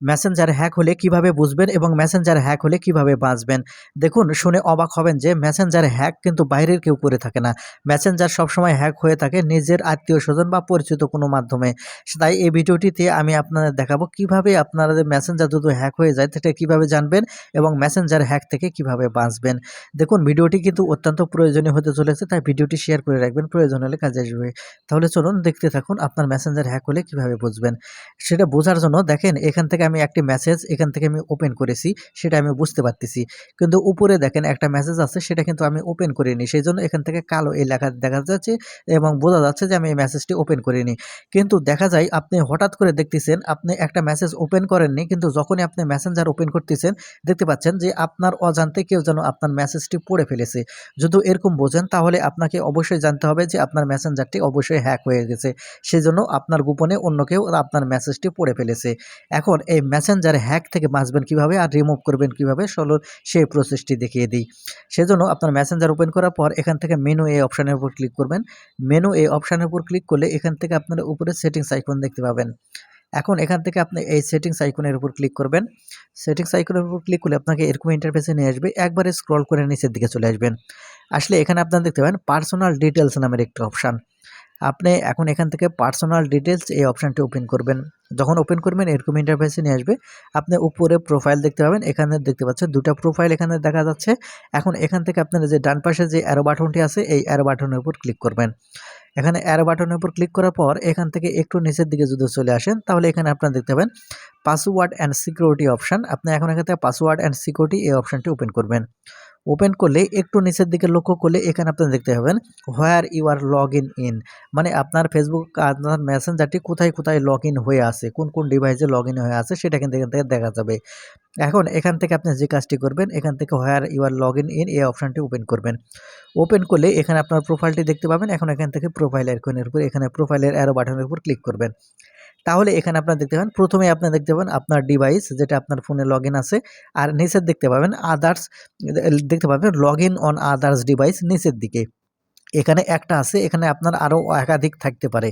Messenger hack হলে কীভাবে বুঝবেন এবং মেসেঞ্জার হ্যাক হলে কীভাবে বাঁচবেন? দেখুন, শুনে অবাক হবেন যে মেসেঞ্জার হ্যাক কিন্তু বাইরের কেউ করে থাকে না। মেসেঞ্জার সবসময় হ্যাক হয়ে থাকে নিজের আত্মীয় স্বজন বা পরিচিত কোনো মাধ্যমে। তাই এই ভিডিওটিতে আমি আপনাদের দেখাবো কীভাবে আপনাদের মেসেঞ্জার যদি হ্যাক হয়ে যায়, সেটা কীভাবে জানবেন এবং মেসেঞ্জার হ্যাক থেকে কীভাবে বাঁচবেন। দেখুন, ভিডিওটি কিন্তু অত্যন্ত প্রয়োজনীয় হতে চলেছে, তাই ভিডিওটি শেয়ার করে রাখবেন, প্রয়োজন হলে কাজে আসবে। তাহলে চলুন দেখতে থাকুন আপনার মেসেঞ্জার হ্যাক হলে কীভাবে বুঝবেন। সেটা বোঝার জন্য দেখেন, এখান থেকে আমি একটি মেসেজ এখান থেকে আমি ওপেন করেছি, সেটা আমি বুঝতে পারতেছি। কিন্তু উপরে দেখেন একটা মেসেজ আছে, সেটা কিন্তু আমি ওপেন করিনি। সেই জন্য এখান থেকে কালো এই লেখা দেখা যাচ্ছে এবং বোঝা যাচ্ছে যে আমি এই মেসেজটি ওপেন করিনি। কিন্তু দেখা যায় আপনি হঠাৎ করে দেখতেছেন, আপনি একটা মেসেজ ওপেন করেননি, কিন্তু যখনই আপনি মেসেঞ্জার ওপেন করতেছেন, দেখতে পাচ্ছেন যে আপনার অজান্তে কেউ যেন আপনার মেসেজটি পড়ে ফেলেছে। যদি এরকম বোঝেন, তাহলে আপনাকে অবশ্যই জানতে হবে যে আপনার মেসেঞ্জারটি অবশ্যই হ্যাক হয়ে গেছে। সেই জন্য আপনার গোপনে অন্য কেউ আপনার মেসেজটি পড়ে ফেলেছে। এখন এই মেসেঞ্জার হ্যাক থেকে বাঁচবেন কীভাবে আর রিমুভ করবেন কীভাবে, চলো সেই প্রসেসটি দেখিয়ে দিই। সেজন্য আপনার মেসেঞ্জার ওপেন করার পর এখান থেকে মেনু এই অপশানের উপর ক্লিক করবেন। মেনু এই অপশানের উপর ক্লিক করলে এখান থেকে আপনার উপরে সেটিংস আইকন দেখতে পাবেন। এখন এখান থেকে আপনি এই সেটিংস আইকনের উপর ক্লিক করবেন। সেটিংস আইকনের উপর ক্লিক করলে আপনাকে এরকম ইন্টারফেসে নিয়ে আসবে। একবারে স্ক্রল করে নিচের দিকে চলে আসবেন। আসলে এখানে আপনার দেখতে পাবেন পার্সোনাল ডিটেলস নামের একটা অপশান আপনি এখন এখান থেকে পার্সোনাল ডিটেলস এই অপশানটি ওপেন করবেন। যখন ওপেন করবেন, এরকম ইন্টারফেসে নিয়ে আসবে। আপনি উপরে প্রোফাইল দেখতে পাবেন, এখানে দেখতে পাচ্ছেন দুটো প্রোফাইল এখানে দেখা যাচ্ছে। এখন এখান থেকে আপনারা যে ডান পাশে যে অ্যারো বাটনটি আছে, এই অ্যারো বাটনের উপর ক্লিক করবেন। এখানে অ্যারো বাটনের উপর ক্লিক করার পর, এখান থেকে একটু নিচের দিকে যদি চলে আসেন, তাহলে এখানে আপনারা দেখতে পাবেন পাসওয়ার্ড অ্যান্ড সিকিউরিটি অপশান। আপনি এখন এখান থেকে পাসওয়ার্ড অ্যান্ড সিকিউরিটি এই অপশানটি ওপেন করবেন। ওপেন করলে একটু নিচের দিকে লক্ষ্য করলে এখানে আপনি দেখতে পাবেন, where you are log in in? মানে আপনার ফেসবুক আপনার মেসেঞ্জারটি কোথায় কোথায় লগ ইন হয়ে আছে, কোন কোন ডিভাইসে লগ ইন হয়ে আছে, সেটা কিন্তু এখান থেকে দেখা যাবে। এখন এখান থেকে আপনি যে কাজটি করবেন, এখান থেকে where you are log in in? এই অপশানটি ওপেন করবেন। ওপেন করলে এখানে আপনার প্রোফাইলটি দেখতে পাবেন। এখন এখান থেকে প্রোফাইল আইকনের উপর, এখানে প্রোফাইলের অ্যারো বাটনের উপর ক্লিক করবেন। তাহলে এখানে আপনারা দেখতে পাবেন, প্রথমে আপনারা দেখতে পাবেন আপনার ডিভাইস যেটা আপনার ফোনে লগ আছে। আর নিচের দেখতে পাবেন আদার্স দেখতে পাবেন লগ অন আদার্স ডিভাইস নিচের দিকে। এখানে একটা আছে, এখানে আপনার আরও একাধিক থাকতে পারে।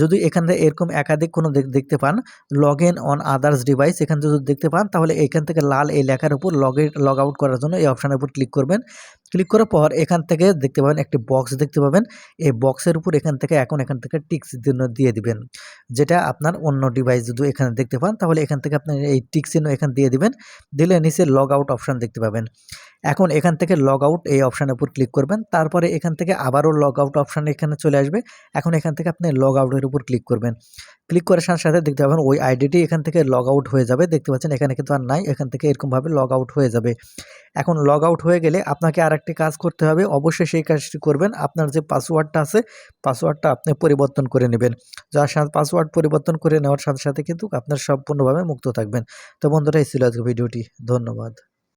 যদি এখান থেকে এরকম একাধিক কোনো দেখতে পান log in on others device এখানে যদি দেখতে পান, তাহলে এখান থেকে লাল এই লেখার উপর লগ লগ আউট করার জন্য এই অপশানের উপর ক্লিক করবেন। ক্লিক করার পর এখান থেকে দেখতে পাবেন একটি বক্স দেখতে পাবেন। এই বক্সের উপর এখান থেকে এখন এখান থেকে টিক্স দিয়ে দিবেন। যেটা আপনার অন্য ডিভাইস যদি এখানে দেখতে পান, তাহলে এখান থেকে আপনি এই টিক চিহ্ন এখান দিয়ে দিবেন। দিলে নিচে লগ আউট অপশান দেখতে পাবেন। এখন এখান থেকে লগ আউট এই অপশানের উপর ক্লিক করবেন। তারপরে এখান থেকে আবারও লগ আউট অপশান এখানে চলে আসবে। এখন এখান থেকে আপনি লগ আউটের উপর ক্লিক করবেন। ক্লিক করার সাথে সাথে দেখতে পাবেন ওই আইডিটি এখান থেকে লগ আউট হয়ে যাবে। দেখতে পাচ্ছেন এখানে কিন্তু আর নাই, এখান থেকে এরকমভাবে লগ আউট হয়ে যাবে। এখন লগ আউট হয়ে গেলে আপনাকে আর একটি কাজ করতে হবে। অবশ্যই সেই কাজটি করবেন। আপনার যে পাসওয়ার্ডটা আছে পাসওয়ার্ডটা আপনি পরিবর্তন করে নেবেন। যার সাথে পাসওয়ার্ড পরিবর্তন করে নেওয়ার সাথে সাথে কিন্তু আপনার সম্পূর্ণভাবে মুক্ত থাকবেন। তো বন্ধুরা, এই ছিল আজকে ভিডিওটি। ধন্যবাদ।